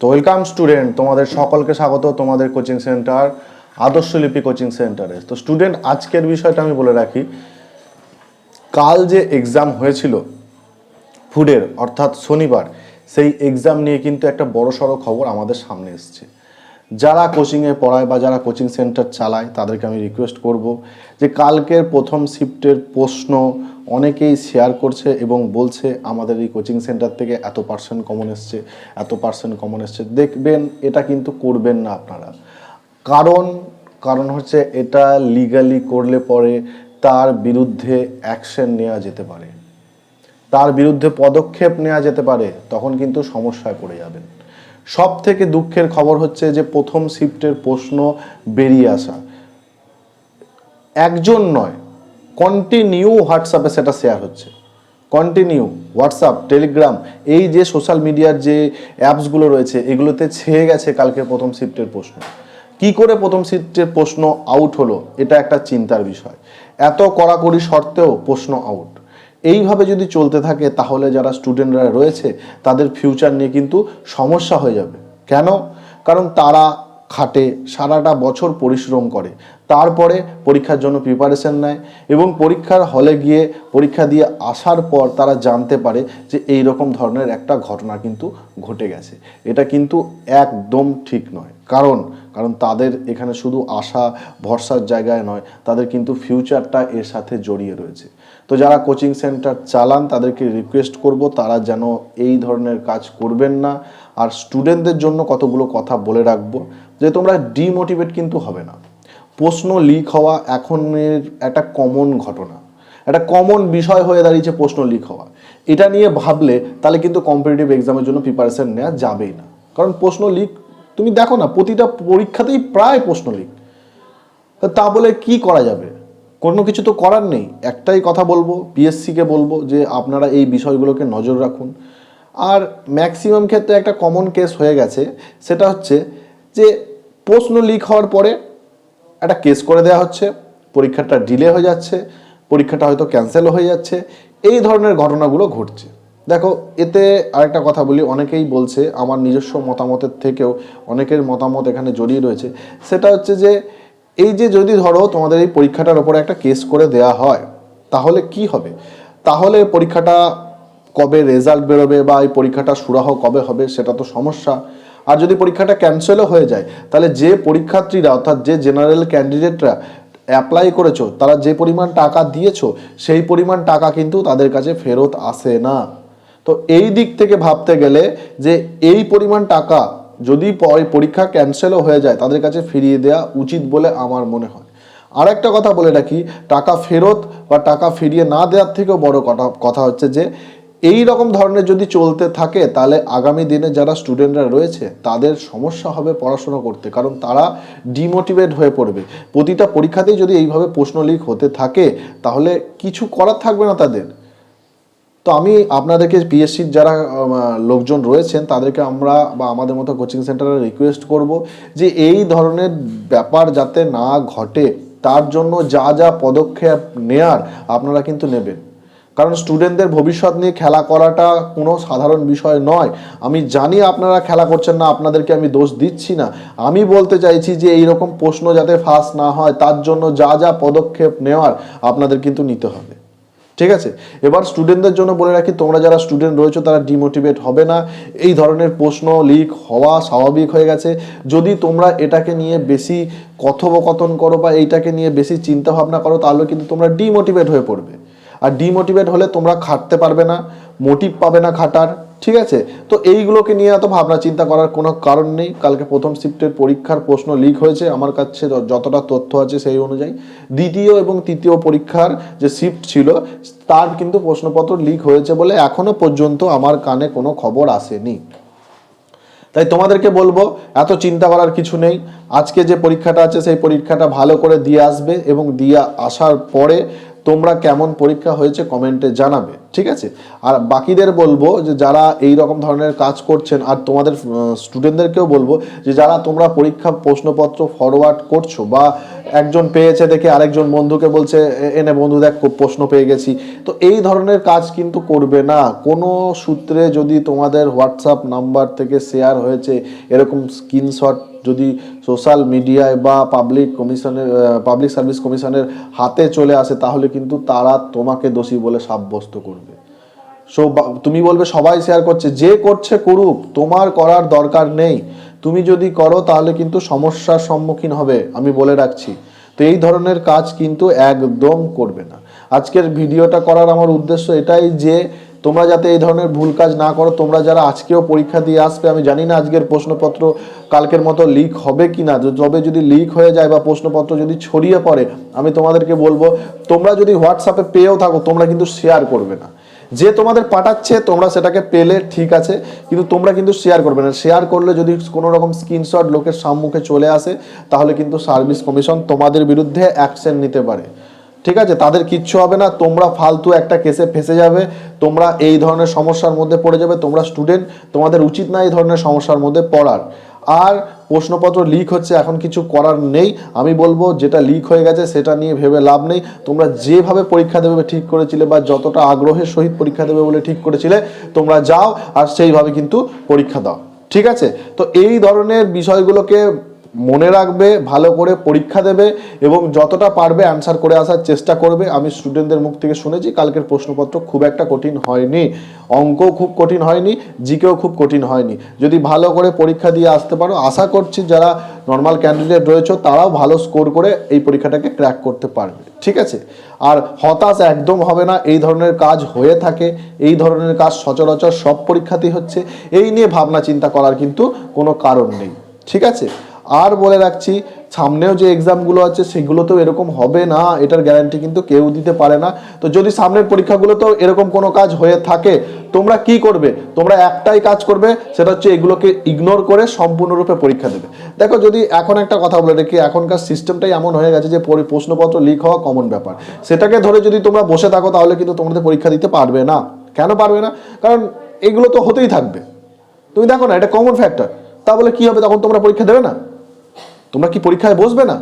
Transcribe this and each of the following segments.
তো welcome student তোমাদের সকলকে স্বাগত, তোমাদের কোচিং সেন্টার আদর্শলিপি কোচিং সেন্টারে তো স্টুডেন্ট আজকের বিষয়টা আমি বলে রাখি, কাল যে এক্সাম হয়েছিল ফুডের অর্থাৎ শনিবার, সেই এক্সাম নিয়ে কিন্তু একটা বড় সড়ো খবর আমাদের সামনে এসছে। যারা কোচিংয়ে পড়ায় বা যারা কোচিং সেন্টার চালায়, তাদেরকে আমি রিকোয়েস্ট করব যে কালকের প্রথম শিফটের প্রশ্ন অনেকেই শেয়ার করছে এবং বলছে, আমাদের এই কোচিং সেন্টার থেকে এত পার্সেন্ট কমন এসছে, এত পার্সেন্ট কমন এসছে। দেখবেন, এটা কিন্তু করবেন না আপনারা। কারণ কারণ হচ্ছে এটা লিগালি করলে পরে তার বিরুদ্ধে অ্যাকশন নেওয়া যেতে পারে। তার বিরুদ্ধে পদক্ষেপ নেওয়া যেতে পারে, তখন কিন্তু সমস্যায় পড়ে যাবেন। সব থেকে দুঃখের খবর হচ্ছে যে, প্রথম শিফটের প্রশ্ন বেরিয়ে আসা। একজন নয় কন্টিনিউ হোয়াটসঅ্যাপে সেটা শেয়ার হচ্ছে। কন্টিনিউ হোয়াটসঅ্যাপ টেলিগ্রাম এই যে সোশ্যাল মিডিয়ার যে অ্যাপসগুলো রয়েছে, এগুলোতে ছেয়ে গেছে কালকে প্রথম শিফটের প্রশ্ন। কি করে প্রথম শিফটের প্রশ্ন আউট হলো, এটা একটা চিন্তার বিষয়। এত কড়াকড়ি সত্ত্বেও প্রশ্ন আউট এইভাবে যদি চলতে থাকে, তাহলে যারা স্টুডেন্টরা রয়েছে, তাদের ফিউচার নিয়ে কিন্তু সমস্যা হয়ে যাবে। কেন? কারণ তারা খাটে সারাটা বছর পরিশ্রম করে। তারপরে পরীক্ষার জন্য প্রিপারেশন নেয় এবং পরীক্ষার হলে গিয়ে পরীক্ষা দিয়ে আসার পর তারা জানতে পারে যে এই রকম ধরনের একটা ঘটনা কিন্তু ঘটে গেছে। এটা কিন্তু একদম ঠিক নয়। কারণ কারণ তাদের এখানে শুধু আশা, ভরসার জায়গায় নয়, তাদের কিন্তু ফিউচারটা এর সাথে জড়িয়ে রয়েছে। তো যারা কোচিং সেন্টার চালান, তাদেরকে রিকোয়েস্ট করব তারা যেন এই ধরনের কাজ করবেন না। আর স্টুডেন্টদের জন্য কতগুলো কথা বলে রাখব যে তোমরা ডিমোটিভেট কিন্তু হবে না। প্রশ্ন লিক হওয়া এখনের একটা কমন ঘটনা। একটা কমন বিষয় হয়ে দাঁড়িয়েছে প্রশ্ন লিক হওয়া। এটা নিয়ে ভাবলে তাহলে কিন্তু কম্পিটিটিভ এক্সামের জন্য প্রিপারেশন নেওয়া যাবেই না। কারণ প্রশ্ন লিক তুমি দেখো না, প্রতিটা পরীক্ষাতেই প্রায় প্রশ্ন লিক তা বলে কি করা যাবে? কোনো কিছু তো করার নেই। একটাই কথা বলব পিএসসিকে বলব যে আপনারা এই বিষয়গুলোকে নজর রাখুন। আর ম্যাক্সিমাম ক্ষেত্রে একটা কমন কেস হয়ে গেছে, সেটা হচ্ছে যে প্রশ্ন লিক হওয়ার পরে একটা কেস করে দেওয়া হচ্ছে, পরীক্ষাটা ডিলে হয়ে যাচ্ছে, পরীক্ষাটা হয়তো ক্যান্সেল হয়ে যাচ্ছে, এই ধরনের ঘটনাগুলো ঘটছে। দেখো, এতে আরেকটা কথা বলি, অনেকেই বলছে, আমার নিজস্ব মতামতের থেকেও অনেকের মতামত এখানে জড়িয়ে রয়েছে। সেটা হচ্ছে যে, এই যে যদি ধরো তোমাদের এই পরীক্ষাটার ওপরে একটা কেস করে দেয়া হয়, তাহলে কি হবে? তাহলে পরীক্ষাটা কবে রেজাল্ট বেরোবে বা এই পরীক্ষাটা সুরাহ কবে হবে, সেটা তো সমস্যা। আর যদি পরীক্ষাটা ক্যান্সেলও হয়ে যায়, তাহলে যে পরীক্ষার্থীরা, অর্থাৎ যে জেনারেল ক্যান্ডিডেটরা অ্যাপ্লাই করেছ, তারা যে পরিমাণ টাকা দিয়েছ, সেই পরিমাণ টাকা কিন্তু তাদের কাছে ফেরত আসে না। তো এই দিক থেকে ভাবতে গেলে যে এই পরিমাণ টাকা যদি পরীক্ষা ক্যান্সেলও হয়ে যায়, তাদের কাছে ফিরিয়ে দেওয়া উচিত বলে আমার মনে হয়। আর একটা কথা বলে রাখি, টাকা ফেরত বা টাকা ফিরিয়ে না দেওয়ার থেকেও বড় কথা কথা হচ্ছে যে এই রকম ধরনের যদি চলতে থাকে, তাহলে আগামী দিনে যারা স্টুডেন্টরা রয়েছে, তাদের সমস্যা হবে পড়াশোনা করতে, কারণ তারা ডিমোটিভেট হয়ে পড়বে। প্রতিটা পরীক্ষাতেই যদি এইভাবে প্রশ্ন লিক হতে থাকে, তাহলে কিছু করার থাকবে না তাদের। তো আমি আপনাদেরকে পিএসসির যারা লোকজন রয়েছেন, তাদেরকে আমরা বা আমাদের মতো কোচিং সেন্টারে রিকোয়েস্ট করব যে এই ধরনের ব্যাপার যাতে না ঘটে, তার জন্য যা যা পদক্ষেপ নেয়ার আপনারা কিন্তু নেবেন। কারণ স্টুডেন্টদের ভবিষ্যৎ নিয়ে খেলা করাটা কোনো সাধারণ বিষয় নয়। আমি জানি আপনারা খেলা করছেন না, আপনাদেরকে আমি দোষ দিচ্ছি না। আমি বলতে চাইছি যে এই রকম প্রশ্ন যাতে ফাঁস না হয়, তার জন্য যা যা পদক্ষেপ নেওয়ার আপনাদের কিন্তু নিতে হবে। ঠিক আছে? এবার স্টুডেন্টদের জন্য বলে রাখি, তোমরা যারা স্টুডেন্ট রয়েছো, তারা ডিমোটিভেট হবে না। এই ধরনের প্রশ্ন লিক হওয়া স্বাভাবিক হয়ে গেছে। যদি তোমরা এটাকে নিয়ে বেশি কথোপকথন করো বা এইটাকে নিয়ে বেশি চিন্তা ভাবনা করো, তাহলে কিন্তু তোমরা ডিমোটিভেট হয়ে পড়বে। আর ডিমোটিভেট হলে তোমরা খাটতে পারবে না মোটিভ পাবে না খাটার, ঠিক আছে? তো এইগুলোকে নিয়ে এত ভাবনা চিন্তা করার কোনো কারণ নেই। কালকে প্রথম শিফটের পরীক্ষার প্রশ্ন লিক হয়েছে, আমার কাছে যতটা তথ্য আছে সেই অনুযায়ী। দ্বিতীয় এবং তৃতীয় পরীক্ষার যে শিফট ছিল, তার কিন্তু প্রশ্নপত্র লিক হয়েছে বলে এখনও পর্যন্ত আমার কানে কোনো খবর আসেনি। তাই তোমাদেরকে বলব, এত চিন্তা করার কিছু নেই। আজকে যে পরীক্ষাটা আছে, সেই পরীক্ষাটা ভালো করে দিয়ে আসবে এবং দিয়ে আসার পরে তোমরা কেমন পরীক্ষা হয়েছে কমেন্টে জানাবে, ঠিক আছে? আর বাকিদের বলব যে যারা এই রকম ধরনের কাজ করছেন, আর তোমাদের স্টুডেন্টদেরকেও বলব যে যারা তোমরা পরীক্ষা প্রশ্নপত্র ফরওয়ার্ড করছ বা একজন পেয়েছে দেখে আরেকজন বন্ধুকে বলছে, "এ- এনে বন্ধু দেখ প্রশ্ন পেয়ে গেছি। তো এই ধরনের কাজ কিন্তু করবে না। কোনো সূত্রে যদি তোমাদের হোয়াটসঅ্যাপ নাম্বার থেকে শেয়ার হয়েছে, এরকম স্ক্রিনশট যদি সোশ্যাল মিডিয়ায় বা পাবলিক কমিশনের পাবলিক সার্ভিস কমিশনের হাতে চলে আসে, তাহলে কিন্তু তারা তোমাকে দোষী বলে সাব্যস্ত করবে। সো তুমি বলবে, সবাই শেয়ার করছে, যে করছে করুক, তোমার করার দরকার নেই। তুমি যদি করো, তাহলে কিন্তু সমস্যার সম্মুখীন হবে, আমি বলে রাখছি। তো এই ধরনের কাজ কিন্তু একদম করবে না। আজকের ভিডিওটা করার আমার উদ্দেশ্য এটাই যে তোমরা যাতে এই ধরনের ভুল কাজ না করো, তোমরা যারা আজকেও পরীক্ষা দিয়ে আসবে, আমি জানি না আজকের প্রশ্নপত্র কালকের মতো লিক হবে কি না তবে যদি লিক হয়ে যায় বা প্রশ্নপত্র যদি ছড়িয়ে পড়ে, আমি তোমাদেরকে বলব, তোমরা যদি হোয়াটসঅ্যাপে পেয়েও থাকো, তোমরা কিন্তু শেয়ার করবে না। যে তোমাদের পাঠাচ্ছে, তোমরা সেটাকে পেলে ঠিক আছে, কিন্তু তোমরা কিন্তু শেয়ার করবে না। শেয়ার করলে যদি কোনো রকম স্ক্রিনশট লোকের সম্মুখে চলে আসে, তাহলে কিন্তু সার্ভিস কমিশন তোমাদের বিরুদ্ধে অ্যাকশন নিতে পারে। ঠিক আছে? তাদের কিচ্ছু হবে না। তোমরা ফালতু একটা কেসে ফেসে যাবে। তোমরা এই ধরনের সমস্যার মধ্যে পড়ে যাবে। তোমরা স্টুডেন্ট তোমাদের উচিত না এই ধরনের সমস্যার মধ্যে পড়ার। আর প্রশ্নপত্র লিক হচ্ছে, এখন কিছু করার নেই। আমি বলব, যেটা লিক হয়ে গেছে, সেটা নিয়ে ভেবে লাভ নেই। তোমরা যেভাবে পরীক্ষা দেবে, ঠিক করেছিলে বা যতটা আগ্রহের সহিত পরীক্ষা দেবে বলে ঠিক করেছিলে, তোমরা যাও আর সেইভাবে কিন্তু পরীক্ষা দাও। ঠিক আছে? তো এই ধরনের বিষয়গুলোকে মনে রাখবে, ভালো করে পরীক্ষা দেবে এবং যতটা পারবে অ্যান্সার করে আসার চেষ্টা করবে। আমি স্টুডেন্টদের মুখ থেকে শুনেছি, কালকের প্রশ্নপত্র খুব একটা কঠিন হয়নি। অঙ্কও খুব কঠিন হয়নি, জিকেও খুব কঠিন হয়নি। যদি ভালো করে পরীক্ষা দিয়ে আসতে পারো, আশা করছি যারা নর্মাল ক্যান্ডিডেট রয়েছে, তারাও ভালো স্কোর করে এই পরীক্ষাটাকে ক্র্যাক করতে পারবে। ঠিক আছে? আর হতাশ একদম হবে না, এই ধরনের কাজ হয়ে থাকে, এই ধরনের কাজ সচরাচর সব পরীক্ষাতেই হচ্ছে। এই নিয়ে ভাবনা চিন্তা করার কিন্তু কোনো কারণ নেই। ঠিক আছে? আর বলে রাখছি, সামনেও যে এক্সামগুলো আছে সেগুলোতেও এরকম হবে না, এটার গ্যারান্টি কিন্তু কেউ দিতে পারে না। তো যদি সামনের পরীক্ষাগুলোতেও এরকম কোনো কাজ হয়ে থাকে, তোমরা কি করবে? তোমরা একটাই কাজ করবে, সেটা হচ্ছে এগুলোকে ইগনোর করে সম্পূর্ণরূপে পরীক্ষা দেবে। দেখো, যদি এখন একটা কথা বলে রাখি এখনকার সিস্টেমটাই এমন হয়ে গেছে যে প্রশ্নপত্র লিক হওয়া কমন ব্যাপার। সেটাকে ধরে যদি তোমরা বসে থাকো, তাহলে কিন্তু তোমাদের পরীক্ষা দিতে পারবে না। কেন পারবে না? কারণ এগুলো তো হতেই থাকবে। তুমি দেখো না, এটা কমন ফ্যাক্টর তা বলে কি হবে? তখন তোমরা পরীক্ষা দেবে না? তোমরা কি পরীক্ষায় বসবে না?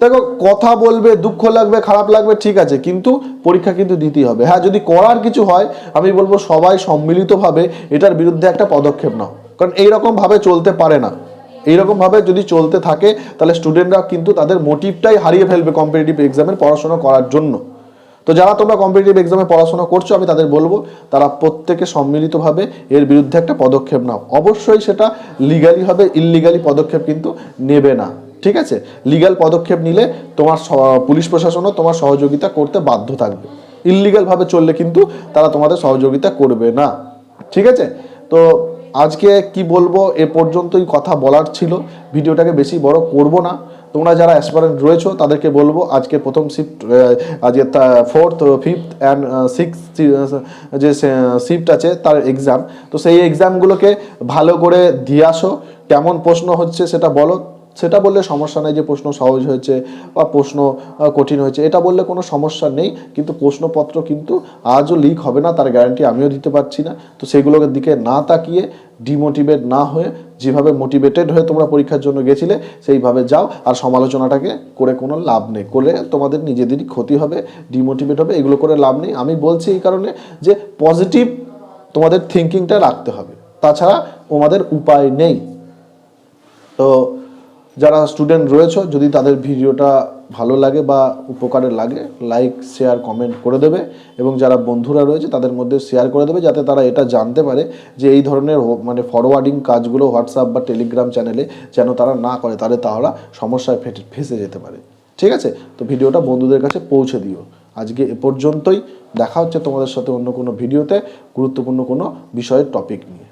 দেখো, কথা বলবে, দুঃখ লাগবে, খারাপ লাগবে, ঠিক আছে, কিন্তু পরীক্ষা কিন্তু দিতেই হবে। হ্যাঁ যদি করার কিছু হয়, আমি বলব সবাই সম্মিলিতভাবে এটার বিরুদ্ধে একটা পদক্ষেপ নাও। কারণ এইরকমভাবে চলতে পারে না। এইরকমভাবে যদি চলতে থাকে, তাহলে স্টুডেন্টরা কিন্তু তাদের মোটিভটাই হারিয়ে ফেলবে কম্পিটিটিভ এক্সামের পড়াশোনা করার জন্য। তো যারা তোমরা কম্পিটিটিভ এক্সামে পড়াশোনা করছ, আমি তাদের বলব, তারা প্রত্যেকে সম্মিলিতভাবে এর বিরুদ্ধে একটা পদক্ষেপ নাও। অবশ্যই সেটা লিগালি হবে ইললিগালি পদক্ষেপ কিন্তু নেবে না। ঠিক আছে? লিগ্যাল পদক্ষেপ নিলে তোমার পুলিশ প্রশাসনও তোমার সহযোগিতা করতে বাধ্য থাকবে। ইললিগাল ভাবে চললে কিন্তু তারা তোমাদের সহযোগিতা করবে না। ঠিক আছে? তো আজকে কি বলব, এ পর্যন্তই কথা বলার ছিল। ভিডিওটাকে বেশি বড় করব না। তোমরা যারা অ্যাসপারেন্ট রয়েছো, তাদেরকে বলব আজকে প্রথম শিফট আজকে ফোর্থ ফিফথ অ্যান্ড সিক্স যে শিফট আছে, তার এক্সাম তো সেই এক্সামগুলোকে ভালো করে দিয়ে আসো। কেমন প্রশ্ন হচ্ছে সেটা বলো। সেটা বললে সমস্যা নেই যে প্রশ্ন সহজ হয়েছে বা প্রশ্ন কঠিন হয়েছে। এটা বললে কোনো সমস্যা নেই, কিন্তু প্রশ্নপত্র কিন্তু আজও লিক হবে না, তার গ্যারান্টি আমিও দিতে পারছি না। তো সেগুলোর দিকে না তাকিয়ে ডিমোটিভেট না হয়ে যেভাবে মোটিভেটেড হয়ে তোমরা পরীক্ষার জন্য গেছিলে, সেইভাবে যাও। আর সমালোচনাটাকে করে কোনো লাভ নেই। করে তোমাদের নিজেদেরই ক্ষতি হবে ডিমোটিভেট হবে, এগুলো করে লাভ নেই। আমি বলছি এই কারণে যে পজিটিভ তোমাদের থিঙ্কিংটা রাখতে হবে। তাছাড়া তোমাদের উপায় নেই। তো যারা স্টুডেন্ট রয়েছে, যদি তাদের ভিডিওটা ভালো লাগে বা উপকারে লাগে লাইক শেয়ার কমেন্ট করে দেবে এবং যারা বন্ধুরা রয়েছে তাদের মধ্যে শেয়ার করে দেবে যাতে তারা এটা জানতে পারে যে এই ধরনের মানে ফরওয়ার্ডিং কাজগুলো হোয়াটসঅ্যাপ বা টেলিগ্রাম চ্যানেলে যেন তারা না করে, তাহলে তারা সমস্যায় ফেটে, ফেসে যেতে পারে। ঠিক আছে? তো ভিডিওটা বন্ধুদের কাছে পৌঁছে দিও। আজকে এ পর্যন্তই। দেখা হচ্ছে তোমাদের সাথে অন্য কোনো ভিডিওতে। গুরুত্বপূর্ণ কোনো বিষয়ের টপিক নিয়ে।